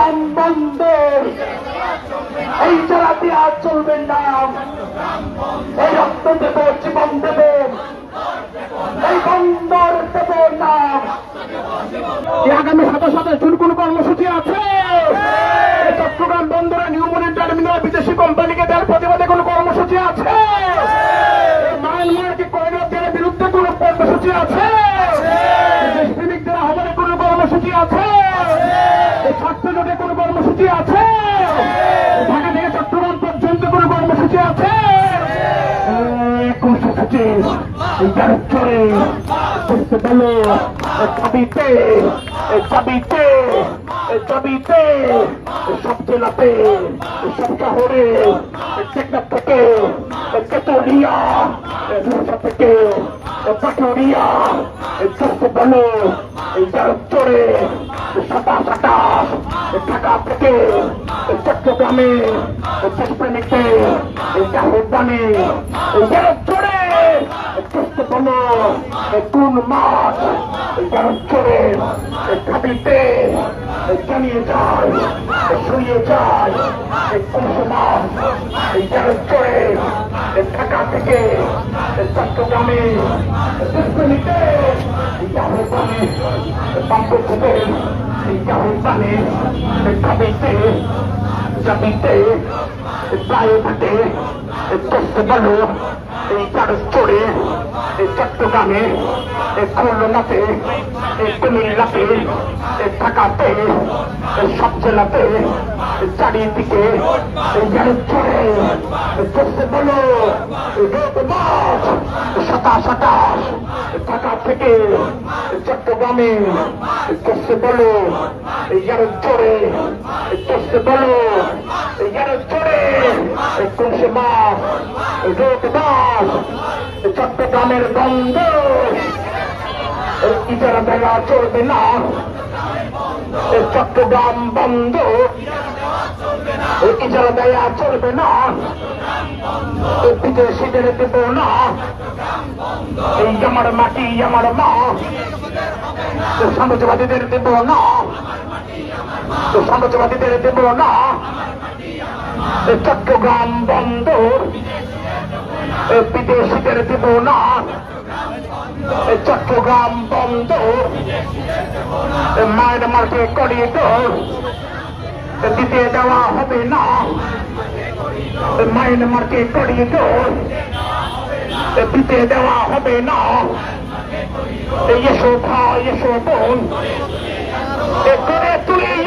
চট্টগ্রাম বন্দর এই চালাতে আর চলবে না। এই রক্ত দেব, জীবন দেব। এই বন্দর দেব না। আগামী সাথে সাথে শুরু কোন কর্মসূচি আছে? চট্টগ্রাম বন্দরে নিউ মরিন টার্মিনাল বিদেশি কোম্পানিকে দেওয়ার প্রতিবাদে কোন কর্মসূচি আছে? মায়ানমারকে দেওয়ার বিরুদ্ধে কোন কর্মসূচি আছে? দেশ প্রেমিকদের আহ্বানে কোন কর্মসূচি আছে? কর্মসূচি এইটার চলে করতে বলো চাবিতে চাবিতে চাবিতে সব জেলাতে সব শহরে টেকনাফ থেকে কেতলিয়া রুসা থেকে পাটুরিয়া করতে বলো এইটার চড়ে সাতাশ আটাশ ঢাকা থেকে চট্টগ্রামে দেশপ্রেমিকদের জাহেদানে যারা চড়ে করতে বলো কোন মাঠ যারা চড়ে খাবিতে জানিয়ে যায় শুয়ে যায় কোন সমাজ যারা চড়ে ঢাকা থেকে চট্টগ্রামে দেশপ্রেমিকদের জাহেদানে পাম্প থেকে জাহেদানে খাবিতে জমিতে প্রায় ঘাটে করতে বলো এই চার চড়ে চট্টগ্রামে খুলনাতে কুমিল্লাতে ঢাকাতে সব জেলাতে চারিদিকে যারা চড়ে করতে বলো সাতাশ সাতাশ ঢাকা থেকে চট্টগ্রামে করতে বলো যারা চড়ে করতে বলো যারা চড়ে একুশে মাস রোদ মাস, চট্টগ্রামের বন্ধ। ইজারা দেওয়া চলবে না। চট্টগ্রাম বন্ধ। ইজারা দেওয়া চলবে না। বিদেশিদের দেব না এই আমার মাটি আমার মা সাম্রাজ্যবাদীদের দেব না সাম্রাজ্যবাদীদের দেব না চট্টগ্রাম বন্দর বিদেশিদের দেব না চট্টগ্রাম বন্দর মায়ানমারকে করিডোর দিতে দেওয়া হবে না মায়ানমারকে করিডোর দিতে দেওয়া হবে না। এসো ভাই এসো বোন। করে তুলি